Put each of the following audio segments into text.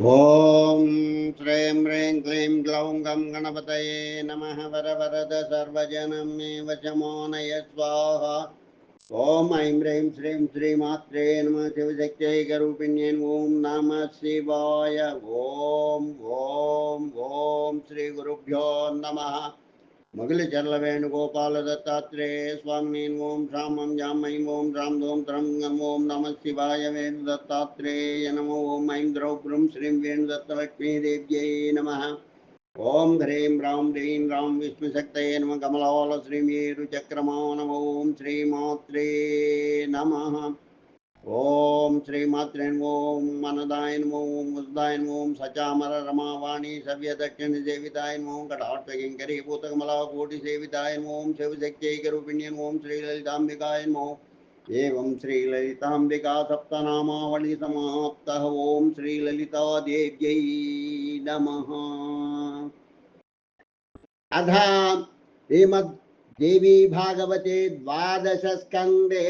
ॐ श्रीं ह्रीं क्लीं ग्लौं गणपतये नमः वरवरद सर्वजनं मे स्वाहा ॐ ऐं ह्रीं श्रीं श्रीमात्रे नमः शिवशक्त्यैकरूपिण्ये ॐ नमः शिवाय। ॐ ॐ ॐ श्रीगुरुभ्यो नमः। मगिलचरल वेणुगोपाल दत्तात्रेय स्वामी ओम श्रामं जामयी ओम राम दोम त्रंगम ओम नमः शिवाय वेणु दत्तात्रेय नमो ओम ऐं द्रौपदं श्रीं वेणु दत्तलक्ष्मी देव्यै नमः ओम ह्रीं रां ह्रीं रां विष्णुशक्तये नमः कमलाल श्रीं येरुचक्रमा नमो ओम श्रीमात्रे नमः ओम श्रीमात्रे ओम मनदाय ओम नमो ओम सचामर रमावाणी सव्य दक्षिण सेविताय ओम कटाक्षकिंकरी भूतकमला कोटि सेविताय ओम शिवशक्त्यैकरूपिण्य नमो ओम श्रीललिताम्बिकाय नमो एवं श्रीललिताम्बिका सप्तनामावళి समाप्तः ओम श्रीललिता देव्यै नमः। अथ श्रीमद् देवी भागवते द्वादशस्कन्धे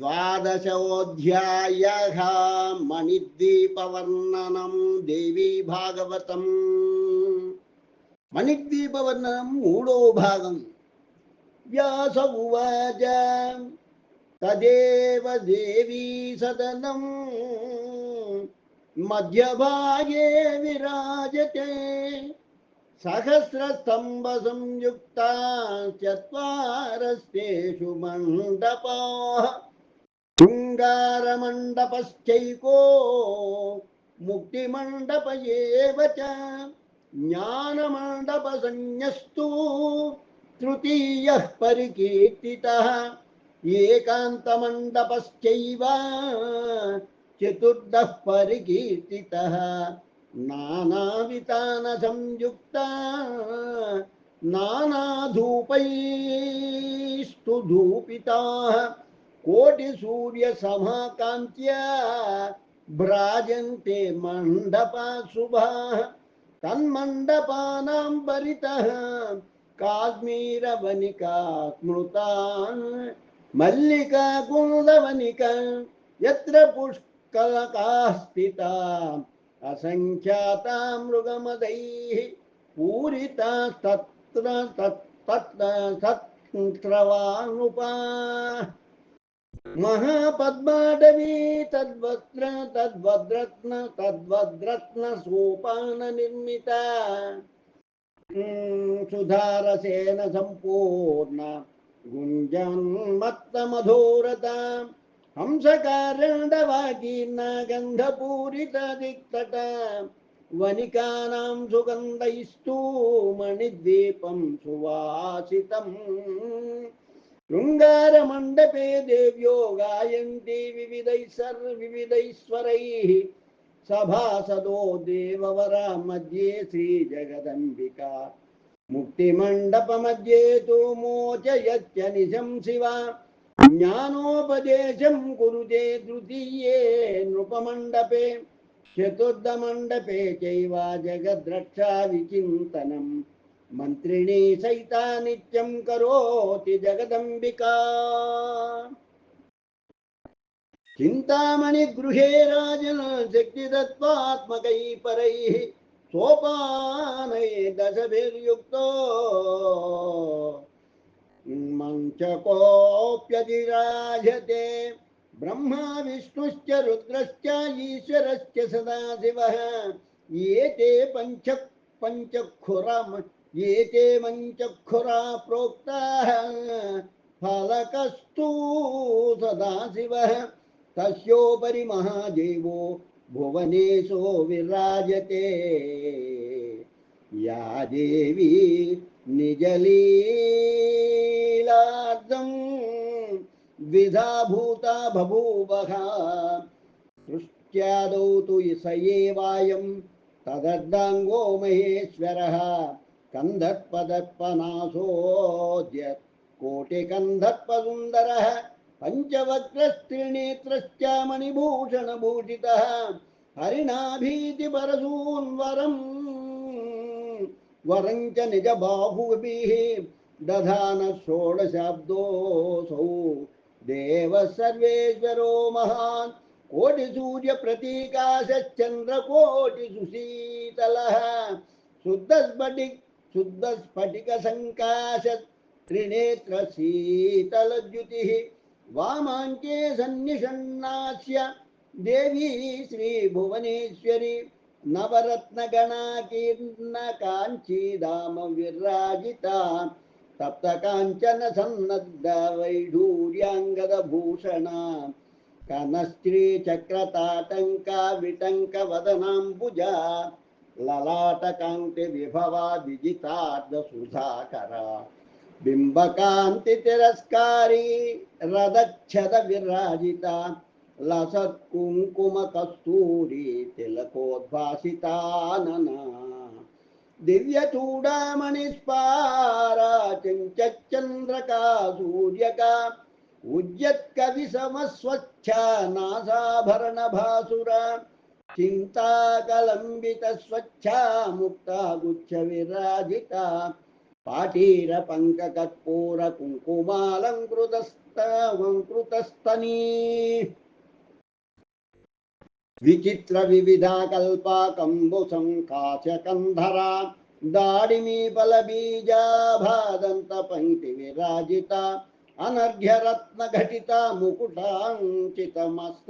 द्वादशोऽध्यायः मणिद्वीपवर्णनं देवी भागवतम्। मणिद्वीपवर्णनं मूडो भागं व्यास उवाच तदेव देवी सदनं। मध्यभागे विराजते। सहस्रस्तम्भसंयुक्ता चत्वारस्तेषु मण्डपाः। शृङ्गारमण्डपश्चैको मुक्तिमण्डप एव च ज्ञानमण्डपसंज्ञस्तु तृतीयः परिकीर्तितः एकान्तमण्डपश्चैव चतुर्थः परिकीर्तितः नानावितानसंयुक्ता नानाधूपैस्तु धूपिताः కోటి సూర్య సమాకాంత్య భ్రాజంతే మండపా శుభా తన్మండపానాం పరిత కాశ్మీరవనికా స్మృతాన్ మల్లికా గుణదవనిక ఎత్ర పుష్కలకా స్థిత అసంఖ్యాత మృగమదై పూరిత తత్ర తత్ర సత్రవానుపా महापद्माडवी तद्वत्र तद्वद्रत्न तद्वद्रत्न सोपान निर्मिता सुधारसेन सम्पूर्ण गुञ्जन्मत्तमधोरता हंसकारणवाकीर्णा गन्धपूरिता दिक्तटा वनिकानां सुगन्धैस्तु मणिद्वीपं सुवासितम्। शृङ्गारमण्डपे देव्यो गायन्ति विविधैः सर्वविविधैश्वरैः सभासदो देववरा मध्ये श्रीजगदम्बिका मुक्तिमण्डपमध्ये तु मोचयच्च निशं शिवा ज्ञानोपदेशं कुरुते तृतीये नृपमण्डपे चतुर्थमण्डपे चैव जगद्रक्षा विचिन्तनम् मन्त्रिणी सहिता नित्यं करोति जगदम्बिका। चिन्तामणिगृहे राजन शक्तिदत्त्वात्मकैः परैः सोपानये दशभिर्युक्तो। मञ्चकोऽप्यधिराजते ब्रह्मा विष्णुश्च रुद्रश्च ईश्वरश्च सदाशिवः। ये पञ्च पञ्चक्षुरम् ये ते मञ्चक्षुरा प्रोक्ताः, फलकस्तु सदाशिवः तस्योपरि महादेवो भुवनेशो विराजते। या देवी निजलीलार्दं द्विधाभूता बभूवः। सृष्ट्यादौ तु स एवायं तदर्धाङ्गो महेश्वरः। कन्दर्पदर्पनाशोऽद्य कोटिकन्दर्पसुन्दरः पञ्चवक्त्रस्त्रिनेत्रश्च मणिभूषणभूषितः हरिणाभीतिपरसून्वरम् वरं च निजबाहुभिः दधान षोडशाब्दोऽसौ देवः सर्वेश्वरो महान् कोटिसूर्यप्रतीकाशश्चन्द्रकोटिसुशीतलः शुद्धस्फटिक् शुद्ध स्फटिक संकाशत्रिनेत्र शीतल त्रिनेत्रशीतलद्युतिः वामांके सन्निषन्नास्य देवी श्री भुवनेश्वरी नवरत्न गणाकीर्ण कांची धाम विराजिता सप्त कांचन सन्नद्ध वैढूर्यांगद श्रीभुवनेश्वरी नवरत्नगणाकीर्णकाञ्चीदामविराजिता सप्तकाञ्चनसन्नद्धवैढूर्याङ्गदभूषणा कनस्त्रीचक्रताटङ्का विटङ्कवदनाम्बुजा ललाटकाङ्क्तिविभवा विजितार्धसुधाकरा बिम्बकान्तितिरस्कारी रदच्छदविराजिता लसत्कुङ्कुमकस्तूरी तिलकोद्भासितानना। दिव्यचूडामणिस्पारा चिञ्चन्द्रका सूर्यका उज्यत्कविसमस्वच्छा नासाभरणभासुरा సప్త కాంచన సన్నద్ధ వైఢూర్యాంగద భూషణ కనస్త్రీ చక్రతాటంక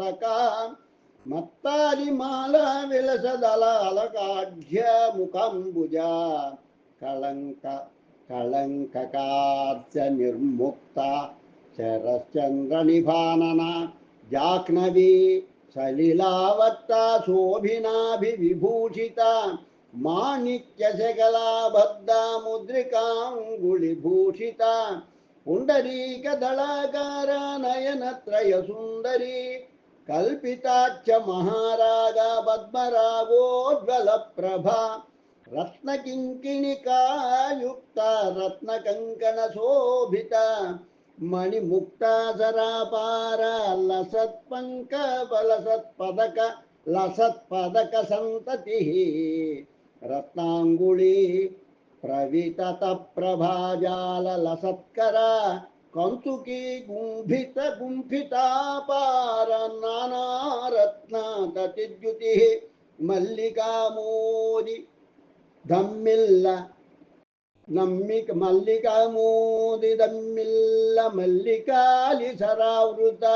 విటంక మత్తాదిమాల విలసదలాలకాఢ్యముఖంబుజ కళంక కళంకకార్చ నిర్ముక్త శరశ్చంద్రనిభానన జాహ్నవీ సలిలావట్ట శోభినాభివిభూషిత మాణిక్యశకలాబద్ధాముద్రికాంగుళిభూషిత పుండరీకదళాకార నయనత్రయ సుందరీ కల్పితాచ్చ మహారాగ పద్మరాగోజ్వల ప్రభ రత్న కింకిణికాయుక్త రత్న కంకణ శోభిత మణిముక్తాసరాపార कौतुकी गुंभित गुंफिता पार नाना रत्ना तटिद्युति मल्लिका मोदी धम्मिल्ल, नम्मिक मल्लिका मोदि धम्मिल्ल मल्लिकालि सरावृता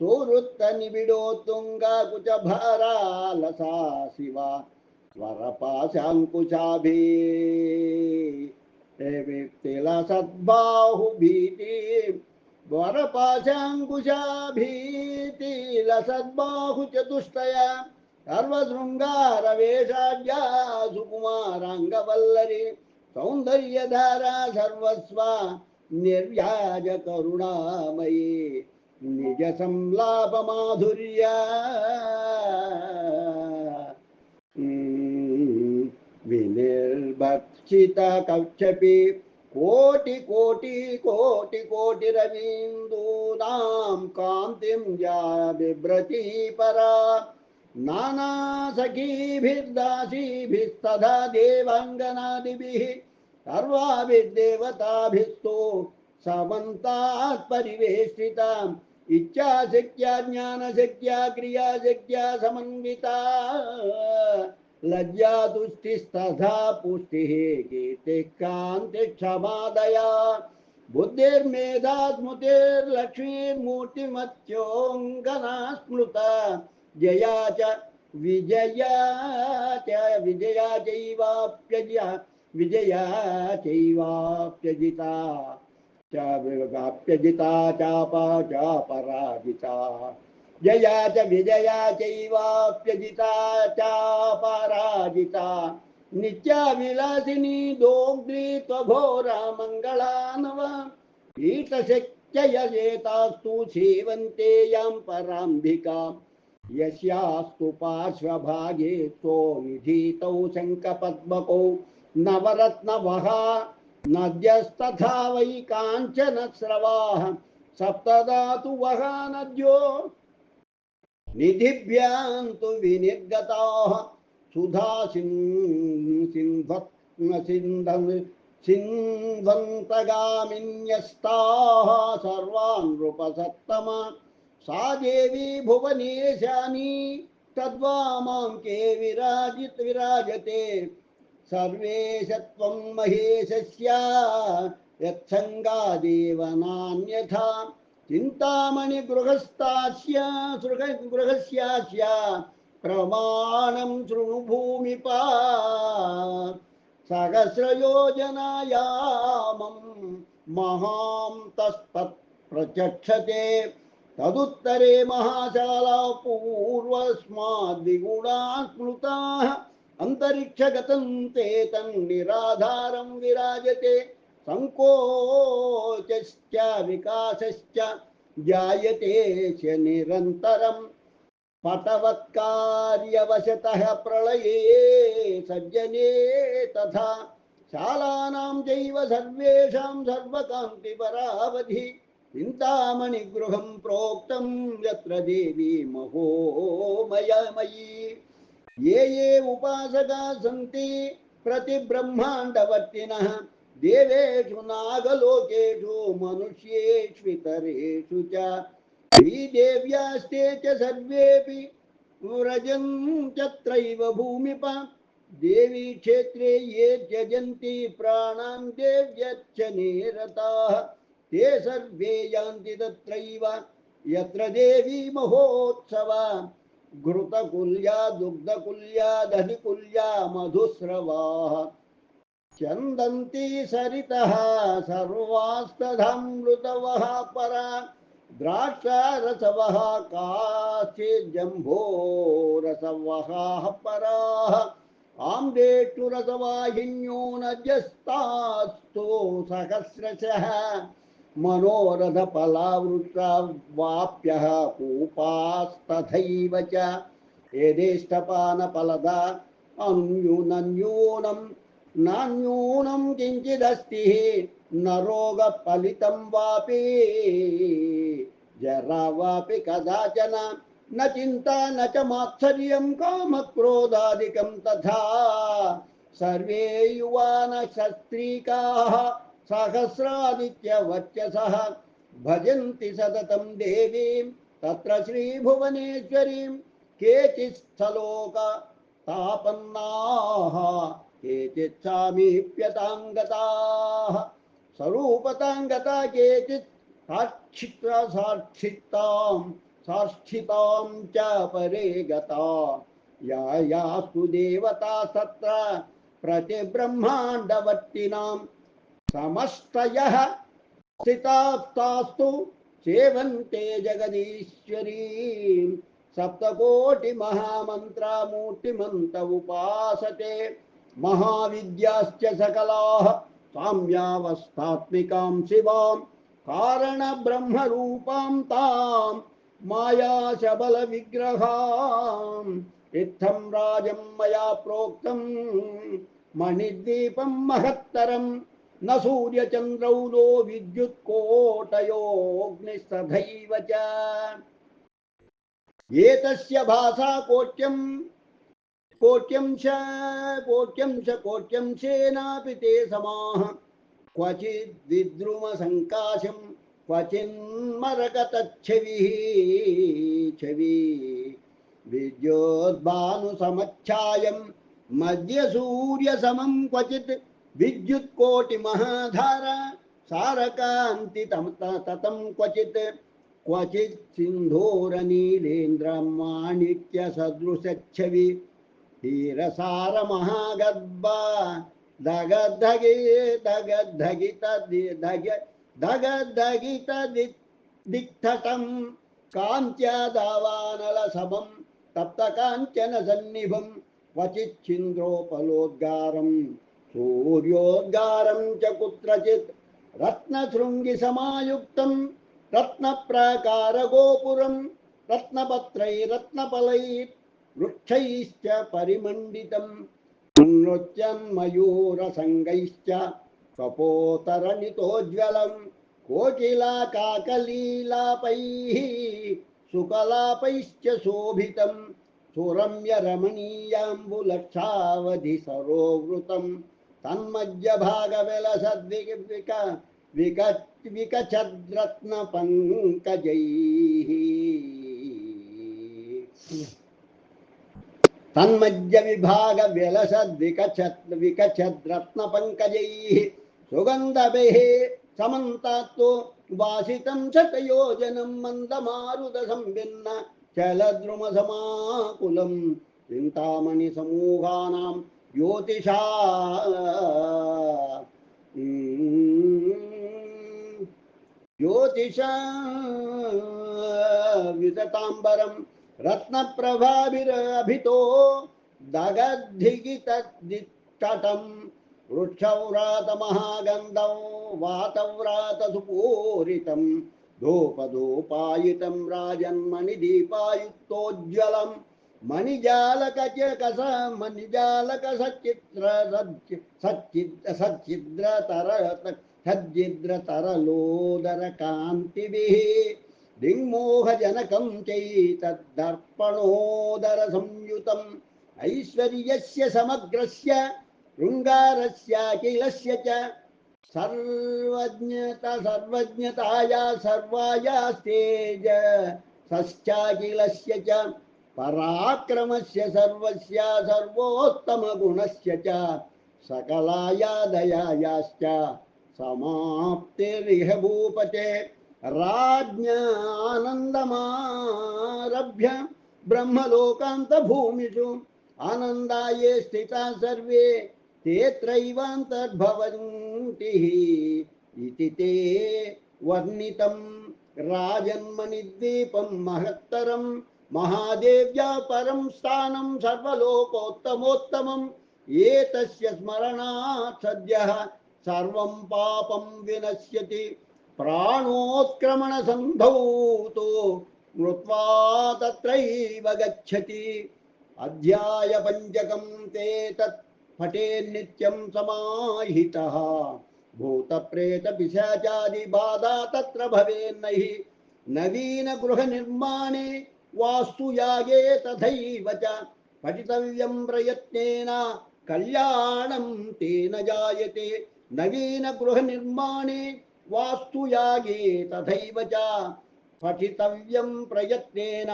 सुवृत्त निबिडो तुंगा कुच भारा लसा शिवा स्वरपाशांकुशाभि భారాలసా శివ వరపాశాంకుశాభి విల సద్బాహు భీతి వరపాశాంకుశాభీతి లసద్బాహు చతుష్టయ भक्षिता कक्षपि कोटि कोटि कोटि कोटि कोटिकोटिकोटिकोटिरवीन्दूनां कान्तिं या बिभ्रती परा। नानासखीभिर्दासीभिस्तथा देवाङ्गनादिभिः, सर्वाभिर्देवताभिस्तु समन्तात् परिवेष्टिताम्। इच्छाशक्त्या, ज्ञानशक्त्या, क्रियाशक्त्या समन्विता। लज्जा तुष्टिस्तथा पुष्टिः कीर्तिः कान्तिः क्षमादया बुद्धिर्मेधा स्मृतिर्लक्ष्मीर्मूर्तिमत्योऽङ्गना स्मृता जया च विजया च विजया चैवाप्यजा विजया चैवाप्यजिता। च चापा च पराजिता जया च विजया चैवाप्यजिता च पराजिता नित्या विलासिनी दोग्री त्वघोरा मङ्गलानव ईटशक्ययजेतास्तु सेवन्ते यां पराम्बिकाम् यस्यास्तु पार्श्वभागे तो निधीतौ शङ्खपद्मकौ। नवरत्नवः नद्यस्तथा वै काञ्चनस्रवाः। सप्तदातु वः नद्यो నిధిభ్యాంతు వినిర్గతా సుధా సింధవంతగామిన్యస్తా సర్వాన్ నృపసత్తమ సా దేవీ భువనేశాని తద్వామాం కే విరాజిత్ విరాజతే సర్వేశత్వం మహేశస్య యత్సంగా దేవనాన్యథా చింతామణి గృహస్థాస్య సృగ గృహస్యాస్య ప్రమాణం శృణు భూమిపా సహస్రయోజనాయామం మహాం తస్పత్ ప్రచక్షతే తదుత్తరే మహాశాలా పూర్వస్మాద్విగుణా స్మృతా అంతరిక్షగతం తే తన్నిరాధారం విరాజతే सङ्कोचश्च विकासश्च जायते च निरन्तरम् पटवत्कार्यवशतः प्रलये सज्जने तथा। शालानां चैव सर्वेषां सर्वकान्तिपरावधि चिन्तामणिगृहं प्रोक्तं यत्र देवी महोमयमयी। ये ये उपासका सन्ति प्रतिब्रह्माण्डवर्तिनः। देवेषु नागलोकेषु मनुष्येष्वितरेषु च। श्रीदेव्यास्ते च सर्वेऽपि व्रजन्त्यत्रैव भूमिप। देवी क्षेत्रे ये त्यजन्ति प्राणान् देव्यच्च निरताः। ते सर्वे यान्ति तत्रैव। यत्र देवी महोत्सवा, घृतकुल्या, दुग्धकुल्या दधिकुल्या मधुस्रवाः। चन्दन्ति सरितः सर्वास्तधामृतवः परा। द्राक्षारसवः काश्चिज्जम्भोरसवः पराः। आम्रेष्टुरसवाहिन्यो नद्यस्तास्तु सहस्रशः। मनोरथफलावृक्षवाप्यः कूपास्तथैव च। यथेष्टपानफलदा अन्यूनन्यूनं नान्यूनं किञ्चिदस्ति, न रोगफलितं वापि। जरा वापि कदाचन, न चिन्ता, न च मात्सर्यं कामक्रोधादिकं तथा। सर्वे युवानशस्त्रीकाः सहस्रादित्यवर्चसः भजन्ति सततं देवीं, तत्र श्रीभुवनेश्वरीं केचित् स्थलोक सामीप्यतां गताः स्वरूपतां गता केचित् साक्षिता साक्षितां साक्षितां च परे गता या यास्तु देवता प्रतिब्रह्माण्डवर्तिनां समस्तयः स्थितास्तास्तु सेवन्ते सप्तकोटिमहामन्त्रमूर्तिमन्त उपासते। महाविद्याश्च सकलाः साम्यावस्थात्मिकां शिवां, कारणब्रह्मरूपां तां मायाशबलविग्रहाम्। इत्थं राजं मया प्रोक्तं, मणिद्वीपं महत्तरं, न सूर्यचन्द्रौ नो विद्युत्कोटयोऽग्निस्तथैव च। एतस्य भाषा कोट्यं कोट्यं च कोट्यं च कोट्यं चेनापि ते समाः क्वचित् विद्रुमसङ्काशं क्वचिन्मरकतच्छविः छवि विद्योद्भानुसमच्छायं मध्यसूर्यसमं क्वचित् विद्युत्कोटिमहाधारा सारकान्तितं ततं क्वचित् क्वचित् सिन्धूरनीलेन्द्रमाणिक्यसदृशच्छवि ధీరసార మహాగర్భ దగద్ధగి దగద్ధగిత దగద్ధగిత దిక్తటం కాంత్యాదావానల సభం తప్త కాంచన సన్నిభం వచిచ్చింద్రోపలోద్గారం సూర్యోద్గారం చ కుత్రచిత్ రత్నశృంగి సమాయుక్తం రత్నప్రాకార గోపురం రత్నపత్రై రత్నపలై వృక్షైశ్చ పరిమండితం. నృత్యం మయూరసంగైశ్చ కపోతరణితోజ్వలం కోకిలా కాకలీలాపై సుకలాపైశ్చ శోభితం. సురమ్య రమణీయాంబులక్షావధి సరోవృతం తన్మధ్యభాగవిలసద్విక వికట్ వికచద్రత్న పంకజై तन्मज्जविभागविलसद्विकच्छद्विकच्छद्रत्नपङ्कजैः सुगन्धभिः समन्तात्तो वासितं शतयोजनं मन्दमारुदसंभिन्न चलद्रुमसमाकुलं चिन्तामणिसमूहानां ज्योतिषा। ज्योतिषा। वितताम्बरम् रत्नप्रभाभिरभितो दगद्धिगितटम् वृक्षव्रातमहागन्धौ वातव्रातसुपूरितं धूपधूपायितं राजन्मणिदीपायुक्तोज्ज्वलं मणिजालकचकस मणिजालकसच्चित्र सच्चिद्र सच्चिद्रतर सच्चिद्रतरलोदरकान्तिभिः डिङ्मोहजनकं चैतद्दर्पणोदरसंयुतम् ऐश्वर्यस्य समग्रस्य, शृङ्गारस्य किलस्य च सर्वज्ञता, सर्वज्ञताया, सर्वायास्तेज। सश्चाखिलस्य च, पराक्रमस्य सर्वस्य, सर्वोत्तमगुणस्य च सकलाया दयायाश्च समाप्तिरिह भूपते। राज्ञा आनन्दमारभ्य ब्रह्मलोकान्तभूमिषु आनन्दाये स्थिता सर्वे ते त्रैवान्तर्भवन्तिः इति ते वर्णितं राजन्मनिद्वीपं महत्तरं महादेव्या परं स्थानं सर्वलोकोत्तमोत्तमम् एतस्य स्मरणात् सद्यः सर्वं पापं विनश्यति। प्राणोत्क्रमणसन्धौतो मृत्वा तत्रैव गच्छति अध्यायपञ्चकं ते तत् पठेन्नित्यं समाहितः भूतप्रेतपिशाचादिबाधा तत्र भवेन्न हि नवीनगृहनिर्माणे वास्तुयागे तथैव च पठितव्यं प्रयत्नेन कल्याणं तेन जायते नवीनगृहनिर्माणे वास्तुयागे तथैव च पठितव्यं प्रयत्नेन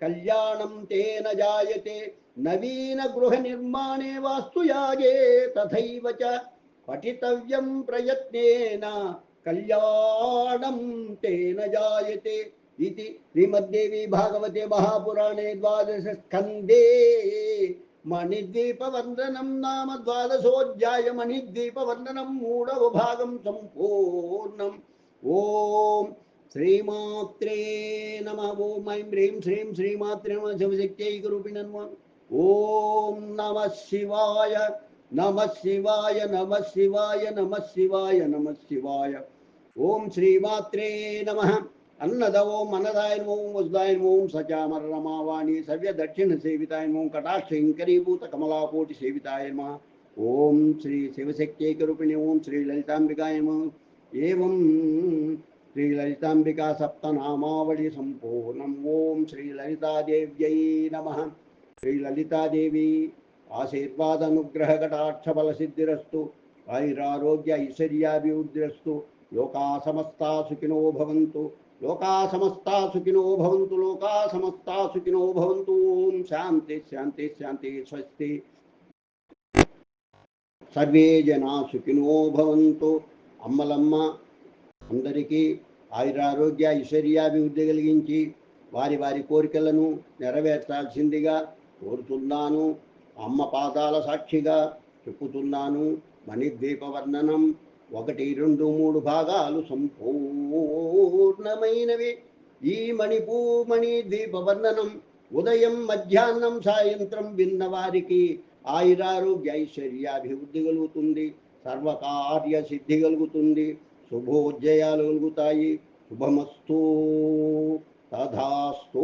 कल्याणं तेन जायते। नवीनगृहनिर्माणे वास्तुयागे तथैव च पठितव्यं प्रयत्नेन कल्याणं तेन जायते इति श्रीमद्देवी भागवते महापुराणे द्वादशस्कन्धे मणिद्वीपवन्दनं नाम द्वादशोऽध्याय मणिद्वीपवन्दनं मूढवभागं सम्पूर्णम्। ॐ श्रीमात्रे नमः। ॐ ऐं ह्रीं श्रीं श्रीमात्रे नमः। शिवशक्त्यैकरूपिणं ॐ नमः शिवाय। नमः शिवाय। नमः शिवाय। नमः शिवाय। नमः शिवाय। ॐ श्रीमात्रे नमः। अन्नद ओम अन्नदाय नमो ओम वसुदाय नमो ओम सचामरमावाणी सव्य दक्षिण सेविताय नमो ओम कटाक्ष इंकरीभूत कमलाकोटि सेविताय नमः ओम श्री शिवशक्त्यैकरूपिणे ओम श्री ललितांबिकाय नमः एवं श्री ललितांबिका सप्तनामावళి संपूर्णम् ओम श्री ललितादेव्यै नमः श्री ललितादेवी లోకా సమస్తా సుఖినో భవంతు లోకా సమస్తా సుఖినో భవంతు. ఓం శాంతి శాంతి శాంతి స్వస్తి. సర్వే జనా సుఖినో భవంతు. అమ్మలమ్మ అందరికీ ఆయురారోగ్య ఐశ్వర్యాభివృద్ధి కలిగించి వారి వారి కోరికలను నెరవేర్చాల్సిందిగా కోరుతున్నాను. అమ్మ పాదాల సాక్షిగా చెప్పుతున్నాను. మణిద్వీప వర్ణనం. ఒకటి రెండు మూడు భాగాలు సంపూర్ణమైనవి. ఈ మణిపూమణి మణి ఉదయం మధ్యాహ్నం సాయంత్రం విన్నవారికి ఆయురారోగ్య ఐశ్వర్యాభివృద్ధి కలుగుతుంది సర్వకార్య సిద్ధి కలుగుతుంది శుభోజయాలు కలుగుతాయి. శుభమస్తు తథాస్తూ.